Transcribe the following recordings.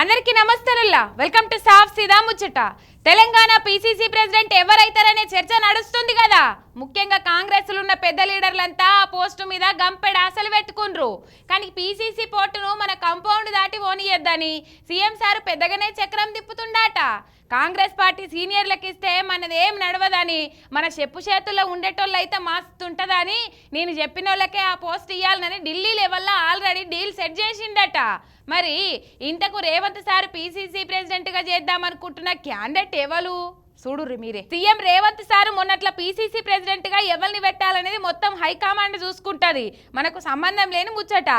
అందరికీ నమస్తేనుల్లా welcome to సాఫ్ సీదా ముచ్చట. తెలంగాణ పీసీసీ ప్రెసిడెంట్ ఎవరైతారనే చర్చ నడుస్తుంది కదా ముఖ్యంగా కాంగ్రెస్ ఉన్న పెద్ద లీడర్లంతా ఆ పోస్టు మీద గంపెడ ఆశలు పెట్టుకుండ్రు. కానీ పీసీసీ పోర్టును మన కంపౌండ్ దాటి ఓనియద్దని సీఎం సార్ పెద్దగానే చక్రం తిప్పుతుండాట. కాంగ్రెస్ పార్టీ సీనియర్లకు ఇస్తే మనదేం నడవదని మన చెప్పు చేతుల్లో ఉండేటోళ్ళు అయితే మస్తుంటదని నేను చెప్పిన వాళ్ళకే ఆ పోస్ట్ ఇవ్వాలని ఢిల్లీ లెవెల్లో ఆల్రెడీ డీల్ సెట్ చేసిండట. మరి ఇంతకు రేవంత్ సార్ పీసీసీ ప్రెసిడెంట్గా చేద్దామనుకుంటున్న క్యాండిడేట్ ఎవరు చూడుర్రి మీరే. సీఎం రేవంత్ సార్ మొన్నట్ల పీసీసీ ప్రెసిడెంట్గా ఎవరిని పెట్టాలనేది మొత్తం హైకమాండ్ చూసుకుంటుంది. మనకు సంబంధం లేని ముచ్చట.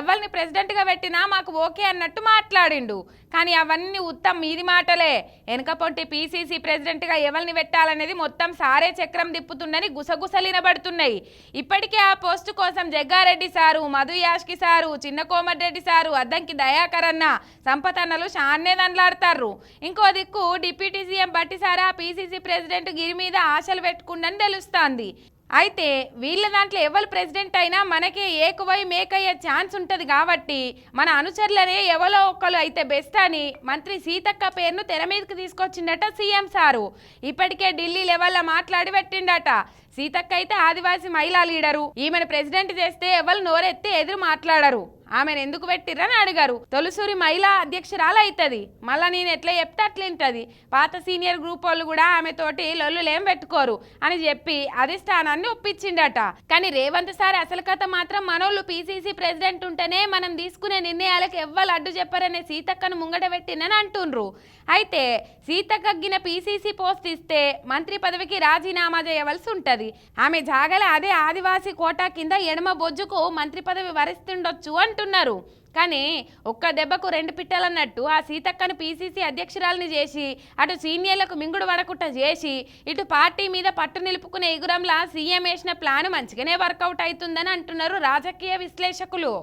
ఎవరిని ప్రెసిడెంట్గా పెట్టినా మాకు ఓకే అన్నట్టు మాట్లాడిండు. కానీ అవన్నీ ఉత్తమ్ మీది మాటలే. వెనకపొంటి పీసీసీ ప్రెసిడెంట్గా ఎవరిని పెట్టాలనేది మొత్తం సారే చక్రం తిప్పుతుందని గుసగుసలినబడుతున్నాయి. ఇప్పటికే ఆ పోస్టు కోసం జగ్గారెడ్డి సారు మధు యాష్కి సారు చిన్న కోమటిరెడ్డి సారు అద్దంకి దయాకర్ అన్న సంపత్ షాన్నే దండ్లాడతారు ఇంకో దిక్కు డిప్యూటీ సీఎం బట్టి సారా పీసీసీ ప్రెసిడెంట్ గిరి మీద ఆశలు పెట్టుకుండని తెలుస్తోంది. అయితే వీళ్ళ దాంట్లో ఎవరు ప్రెసిడెంట్ అయినా మనకే ఏకువై మేకయ్యే ఛాన్స్ ఉంటుంది కాబట్టి మన అనుచరులనే ఎవరో ఒక్కరు అయితే బెస్ట్ అని మంత్రి సీతక్క పేరును తెర మీదకి తీసుకొచ్చిండట సీఎం సారు. ఇప్పటికే ఢిల్లీ లెవెల్లో మాట్లాడి పెట్టిండట సీతక్క అయితే ఆదివాసీ మహిళా లీడరు. ఈమెను ప్రెసిడెంట్ చేస్తే ఎవరు నోరెత్తి ఎదురు మాట్లాడరు. ఆమెను ఎందుకు పెట్టిర్రని అడిగారు. తొలిసూరి మహిళా అధ్యక్షురాలు అవుతుంది మళ్ళా నేను ఎట్లా చెప్తే అట్లింటది. పాత సీనియర్ గ్రూప్ వాళ్ళు కూడా ఆమె తోటి లొల్లులేం పెట్టుకోరు అని చెప్పి అధిష్టానాన్ని ఒప్పించిండట. కానీ రేవంత్ సార్ అసలు కథ మాత్రం మనోళ్ళు పీసీసీ ప్రెసిడెంట్ ఉంటేనే మనం తీసుకునే నిర్ణయాలకు ఎవ్వరు అడ్డు చెప్పారనే సీతక్కను ముంగట పెట్టిందని అంటుండ్రు. అయితే సీతక్కగిన పీసీసీ పోస్ట్ ఇస్తే మంత్రి పదవికి రాజీనామా చేయవలసి ఉంటది. ఆమె జాగల అదే ఆదివాసీ కోటా కింద ఎడమ బొజ్జుకు మంత్రి పదవి వరిస్తుండొచ్చు అంటున్నారు. కానీ ఒక్క దెబ్బకు రెండు పిట్టలన్నట్టు ఆ సీతక్కను పీసీసీ అధ్యక్షురాలని చేసి అటు సీనియర్లకు మింగుడు వడకుట్ట చేసి ఇటు పార్టీ మీద పట్టు నిలుపుకునే ఎగురంలా సీఎం వేసిన ప్లాన్ మంచిగానే వర్కౌట్ అవుతుందని అంటున్నారు రాజకీయ విశ్లేషకులు.